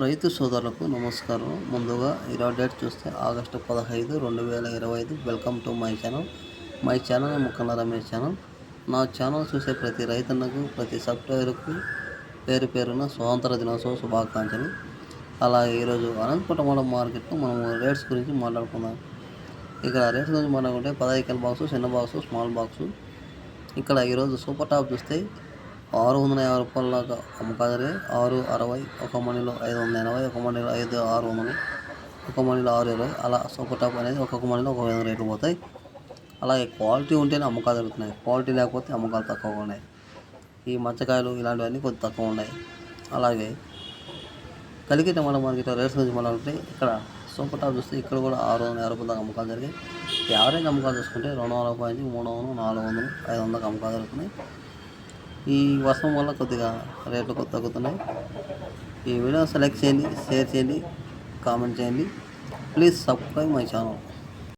రైతు సోదరులకు నమస్కారం. ముందుగా ఇరవై డేట్ చూస్తే ఆగస్టు పదహైదు రెండు వేల ఇరవై ఐదు. Welcome to my channel. My channel ముఖన్న Ramesh channel. నా ఛానల్ చూసే ప్రతి రైతన్నకు ప్రతి సబ్స్క్రైబర్కు పేరు పేరున స్వాతంత్ర దినోత్సవ శుభాకాంక్షలు. అలాగే ఈరోజు అనంతపురం మండల మార్కెట్లో మనం రేట్స్ గురించి మాట్లాడుకుందాం. ఇక్కడ రేట్స్ గురించి మాట్లాడుకుంటే పదహైదు బాక్సు చిన్న బాక్సు స్మాల్ బాక్సు. ఇక్కడ ఈరోజు సూపర్ టాప్ చూస్తే ఆరు వందల యాభై రూపాయల దాకా అమ్మకాదరే. ఆరు అరవై ఒక మణిలో ఐదు వందల ఎనభై ఒక మణిలో ఐదు ఆరు వందలు ఒక మణిలో ఆరు ఇరవై. అలా సూపర్ టాప్ అనేది ఒక్కొక్క మణిలో ఒక విధంగా రేట్లు పోతాయి. అలాగే క్వాలిటీ ఉంటేనే అమ్మకాలు జరుగుతున్నాయి. క్వాలిటీ లేకపోతే అమ్మకాలు తక్కువగా ఉన్నాయి. ఈ మచ్చకాయలు ఇలాంటివన్నీ కొద్ది తక్కువ ఉన్నాయి. అలాగే కలిగి టమాటా మార్కెట్ రేట్స్ గురించి మాట్లాడుతుంటే ఇక్కడ సూపర్ టాప్ చూస్తే ఇక్కడ కూడా ఆరు వందల యాభై దాకా అమ్మకాలు జరిగాయి. యావరేజ్ అమ్మకాలు చూసుకుంటే రెండు వందల రూపాయల నుంచి మూడు వందలు నాలుగు వందలు ఐదు వందలకు అమ్మకాలు జరుగుతున్నాయి. ఈ వర్షం వల్ల కొద్దిగా రేట్లు కొద్ది తగ్గుతున్నాయి. ఈ వీడియో సెలెక్ట్ చేయండి షేర్ చేయండి కామెంట్ చేయండి. Please subscribe my channel